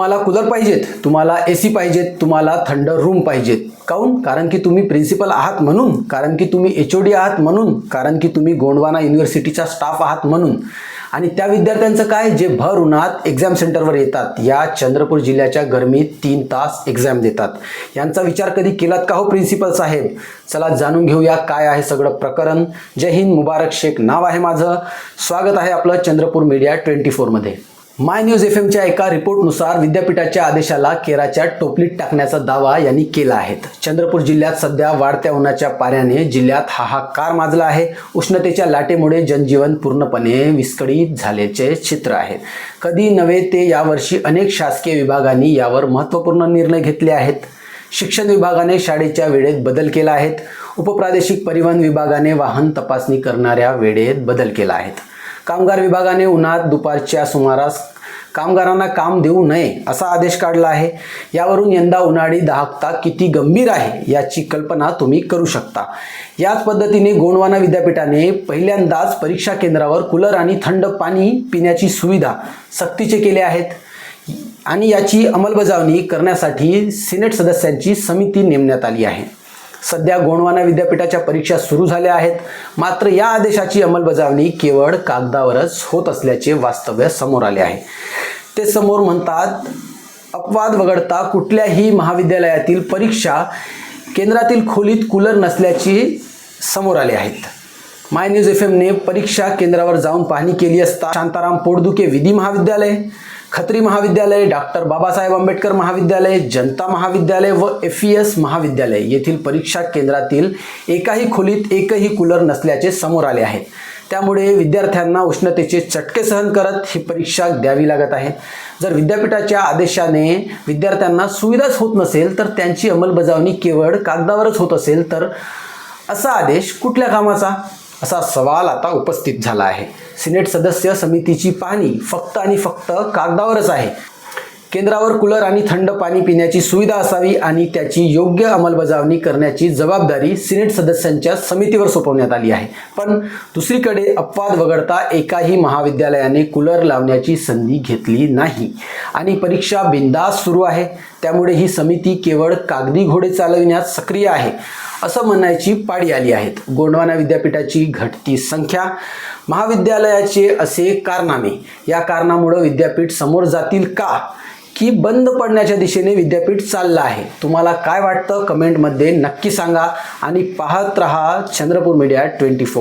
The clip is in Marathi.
तुम्हाला कूलर पाहिजेत तुम्हाला ए सी पाहिजेत तुम्हाला थंड रूम पाहिजेत. काऊन कारण की तुम्ही प्रिन्सिपल आहात म्हणून कारण की तुम्ही एच ओ डी आहात म्हणून कारण की तुम्ही गोंडवाना युनिव्हर्सिटीचा स्टाफ आहात म्हणून. आणि त्या विद्यार्थ्यांचं काय? जे भर उन्हात एक्झाम सेंटरवर येतात. या चंद्रपूर जिल्ह्याच्या गरमीत तीन तास एक्झाम देतात. यांचा विचार कधी केलात का हो प्रिन्सिपल साहेब? चला जाणून घेऊया काय आहे सगळं प्रकरण. जय हिंद मुबारक शेख नाव आहे माझं. स्वागत आहे आपलं चंद्रपूर मीडिया ट्वेंटी फोरमध्ये माय न्यूज एफ एमच्या एका रिपोर्टनुसार विद्यापीठाच्या आदेशाला केराच्या टोपलीत टाकण्याचा दावा यांनी केला आहे. चंद्रपूर जिल्ह्यात सध्या वाढत्या उन्हाच्या पाऱ्याने जिल्ह्यात हाहाकार माजला आहे. उष्णतेच्या लाटेमुळे जनजीवन पूर्णपणे विस्कळीत झाल्याचे चित्र आहे. कधी नव्हे ते यावर्षी अनेक शासकीय विभागांनी यावर महत्त्वपूर्ण निर्णय घेतले आहेत. शिक्षण विभागाने शाळेच्या वेळेत बदल केला आहेत उपप्रादेशिक परिवहन विभागाने वाहन तपासणी करणाऱ्या वेळेत बदल केला आहे. कामगार विभागाने उन्हात दुपारच्या सुमारास कामगारांना काम देऊ नये असा आदेश काढला आहे. यावरून यंदा उन्हाळी दाहकता किती गंभीर आहे याची कल्पना तुम्ही करू शकता. याच पद्धतीने गोंडवाना विद्यापीठाने पहिल्यांदाच परीक्षा केंद्रावर कूलर आणि थंड पाणी पिण्याची सुविधा सक्तीचे केले आहेत. आणि याची अंमलबजावणी करण्यासाठी सिनेट सदस्यांची समिती नेमण्यात आली आहे. सध्या गोंडवाना विद्यापीठाच्या परीक्षा सुरू झाल्या आहेत. मात्र या आदेशाची अंमलबजावणी केवळ कागदावरच होत असल्याचे वास्तव्य समोर आले आहे. ते समोर म्हणतात अपवाद वगळता कुठल्याही महाविद्यालयातील परीक्षा केंद्रातील खोलीत कूलर नसल्याची समोर आले आहेत. माय न्यूज एफ एमने परीक्षा केंद्रावर जाऊन पाहणी केली असता शांताराम पोडदुके विधी महाविद्यालय खत्री महाविद्यालय डॉक्टर बाबासाहेब आंबेडकर महाविद्यालय जनता महाविद्यालय व एफ ई एस महाविद्यालय येथील परीक्षा केंद्रातील एकाही खोलीत एकही कूलर नसल्याचे समोर आले आहे. त्यामुळे विद्यार्थ्यांना उष्णतेचे चटके सहन करत ही परीक्षा द्यावी लागत आहे. जर विद्यापीठाच्या आदेशाने विद्यार्थ्यांना सुविधाच होत नसेल तर त्यांची अंमलबजावणी केवळ कागदावरच होत असेल तर असा आदेश कुठल्या कामाचा? असा सवाल आता उपस्थित झाला आहे. सिनेट सदस्य समितीची पाहणी फक्त आणि फक्त कागदावरच आहे. केंद्रावर कूलर आणि थंड पाणी पिण्याची सुविधा असावी आणि त्याची योग्य अंमलबजावणी करण्याची जबाबदारी सिनेट सदस्यांच्या समितीवर सोपवण्यात आली आहे. पण दुसरीकडे अपवाद वगळता एकाही महाविद्यालयाने कूलर लावण्याची संधी घेतली नाही. आणि परीक्षा बिंदास सुरू आहे. त्यामुळे ही समिती केवळ कागदी घोडे चालविण्यात सक्रिय आहे असं म्हणायची पाळी आली आहेत. गोंडवाना विद्यापीठाची घटती संख्या महाविद्यालयाचे असे कारनामे. या कारणामुळं विद्यापीठ समोर जातील का? की बंद पडण्याच्या दिशेने विद्यापीठ चाललं आहे? तुम्हाला काय वाटतं? कमेंटमध्ये नक्की सांगा आणि पाहत रहा चंद्रपूर मीडिया ट्वेंटी फोर.